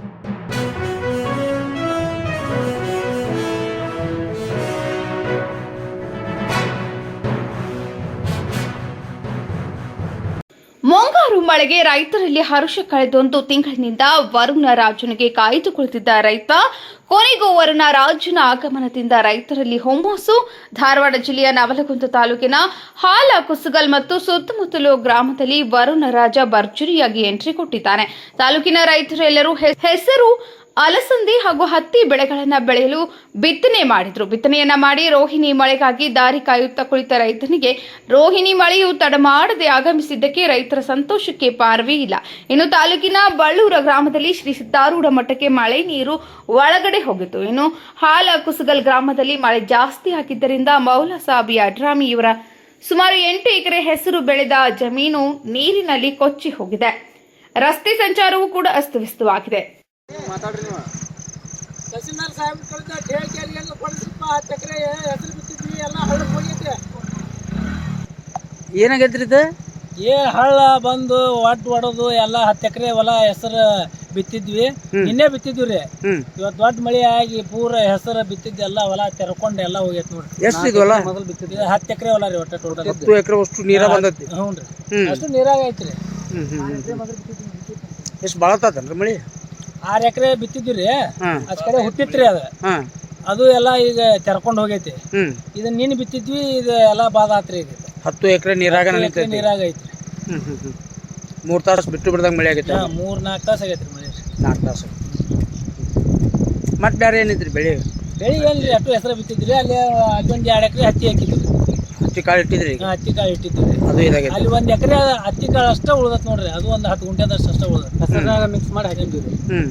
you ಮುಂಗಾರು ಮಳೆಗೆ ರೈತರಲ್ಲಿ ಹರುಷ ಕಳೆದೊಂದು ತಿಂಗಳಿನಿಂದ ವರುಣ ರಾಜನಿಗೆ ಕಾಯ್ದು ಕುಳಿತಿದ್ದ ರೈತ, ಕೊನೆಗೂ ವರುಣ ರಾಜನ ಆಗಮನದಿಂದ ರೈತರಲ್ಲಿ ಹೊಮ್ಮಸು ಧಾರವಾಡ ಜಿಲ್ಲೆಯ ನವಲಗುಂದ ತಾಲೂಕಿನ ಹಾಲ ಕುಸುಗಲ್ ಮತ್ತು ಸುತ್ತಮುತ್ತಲು ಗ್ರಾಮದಲ್ಲಿ ವರುಣ ರಾಜ ಭರ್ಜರಿಯಾಗಿ ಎಂಟ್ರಿ ಕೊಟ್ಟಿದ್ದಾನೆ. ತಾಲೂಕಿನ ರೈತರೆಲ್ಲರೂ ಹೆಸರು ಅಲಸಂದಿ ಹಾಗೂ ಹತ್ತಿ ಬೆಳೆಗಳನ್ನ ಬೆಳೆಯಲು ಬಿತ್ತನೆ ಮಾಡಿದ್ರು. ಬಿತ್ತನೆಯನ್ನ ಮಾಡಿ ರೋಹಿಣಿ ಮಳೆಗಾಗಿ ದಾರಿ ಕಾಯುತ್ತಾ ಕುಳಿತ ರೈತನಿಗೆ ರೋಹಿಣಿ ಮಳೆಯು ತಡಮಾಡದೆ ಆಗಮಿಸಿದ್ದಕ್ಕೆ ರೈತರ ಸಂತೋಷಕ್ಕೆ ಪಾರವೇ ಇಲ್ಲ. ಇನ್ನು ತಾಲೂಕಿನ ಬಳ್ಳೂರ ಗ್ರಾಮದಲ್ಲಿ ಶ್ರೀ ಸಿದ್ದಾರೂಢ ಮಠಕ್ಕೆ ಮಳೆ ನೀರು ಒಳಗಡೆ ಹೋಗಿತ್ತು. ಇನ್ನು ಹಾಲ ಕುಸುಗಲ್ ಗ್ರಾಮದಲ್ಲಿ ಮಳೆ ಜಾಸ್ತಿ ಆಗಿದ್ದರಿಂದ ಮೌಲಾ ಸಾಬಿ ಅಡ್ರಾಮಿ ಇವರ ಸುಮಾರು ಎಂಟು ಎಕರೆ ಹೆಸರು ಬೆಳೆದ ಜಮೀನು ನೀರಿನಲ್ಲಿ ಕೊಚ್ಚಿ ಹೋಗಿದೆ. ರಸ್ತೆ ಸಂಚಾರವೂ ಕೂಡ ಅಸ್ತವ್ಯಸ್ತವಾಗಿದೆ. ತಹಸೀಲ್ದಾರ್ ಸಾಹೇಬ್ ಕಳಿತ ಹೇಳಿಕೆಯಲ್ಲಿ ಎಲ್ಲ ಕೊಡಿಸಪ್ಪ ಚಕ್ರೆ ಹೆಸರು ಬಿತ್ತಿದ್ವಿ ಎಲ್ಲ ಹಳ್ಳ ಹೋಗೈತೆ ಏನಾಗೈತ್ರಿ ಇದು? ಏ ಹಳ್ಳ ಬಂದು ಒಟ್ಟು ಹೊಡೋದು ಎಲ್ಲ ಹತ್ತು ಎಕರೆ ಹೊಲ ಹೆಸರು ಬಿತ್ತಿದ್ವಿ. ನಿನ್ನೆ ಬಿತ್ತಿದ್ವಿ ರೀ. ಇವತ್ತು ದೊಡ್ಡ ಮಳೆ ಆಗಿ ಪೂರ ಹೆಸರು ಬಿತ್ತಿದ್ದೆಲ್ಲ ಹೊಲ ತೆರ್ಕೊಂಡು ಎಲ್ಲ ಹೋಗೈತೆ ನೋಡ್ರಿ. ಎಷ್ಟು ಇದು ಹೊಲ? ಬಿತ್ತಿದ್ವಿ. ಹತ್ತು ಎಕರೆ ಹೊಲ ರೀ ಒಟ್ಟು ಟೋಟಲ್. ಹತ್ತು ಎಕರೆ ಅಷ್ಟು ನೀರ ಬಂದೈತಿ. ಹ್ಞೂ ರೀ ಅಷ್ಟು ನೀರಾಗ ಐತ್ರಿ. ಎಷ್ಟು ಭಾಳ ಆತನ್ರಿ ಮಳಿ? ಆರು ಎಕರೆ ಬಿತ್ತಿದ್ವಿ ರೀ ಅದ್ ಕಡೆ ಹುಟ್ಟಿತ್ರಿ ಅದ. ಅದು ಎಲ್ಲ ಈಗ ತೆರ್ಕೊಂಡು ಹೋಗೈತಿ. ಇದನ್ನ ನೀನು ಬಿತ್ತಿದ್ವಿ ಇದು ಎಲ್ಲ ಬಾದ ಆತ್ರಿ ಈಗ. ಹತ್ತು ಎಕರೆ ನೀರಾಗ ನೀರಾಗ ಐತ್ರಿ. ಮೂರ್ ತಾಸು ಬಿಟ್ಟು ಬಿಡ್ದಂಗ ಮಳೆ ಆಗೈತಿ. ಮೂರ್ ನಾಲ್ಕು ತಾಸು ಆಗೈತ್ರಿ ಮಳೆ. ನಾಲ್ಕು ತಾಸು. ಮತ್ತೆ ಬೇರೆ ಏನೈತ್ರಿ ಬೆಳೆ? ಬೆಳಿ ಏನ್ರಿ ಅಟ್ಟು ಹೆಸರು ಬಿತ್ತಿದ್ರಿ ಅಲ್ಲಿ ಅಲ್ಲೊಂದ್ ಎರಡು ಎಕರೆ ಹತ್ತಿ ಹಾಕಿದ್ವಿ. ಹತ್ತಿ ಕಾಳು ಇಟ್ಟಿದ್ರಿ ಈಗ? ಹತ್ತಿ ಕಾಳು ಇಟ್ಟಿದ್ರಿ ಅದು ಇದಾಗೈತೆ. ಅಲ್ಲಿ ಒಂದ್ ಎಕರೆ ಹತ್ತಿ ಕಾಳು ಅಷ್ಟೇ ಉಳ್ದತ್ ನೋಡ್ರಿ. ಅದು ಒಂದ್ ಹತ್ತು ಗುಂಟೆದಷ್ಟು ಅಷ್ಟೇ ಉಳ್ದ ಹಸಿರಾಗ ಮಿಕ್ಸ್ ಮಾಡಿ ಹಾಕಿದ್ದೀವಿ ಹ್ಮ್.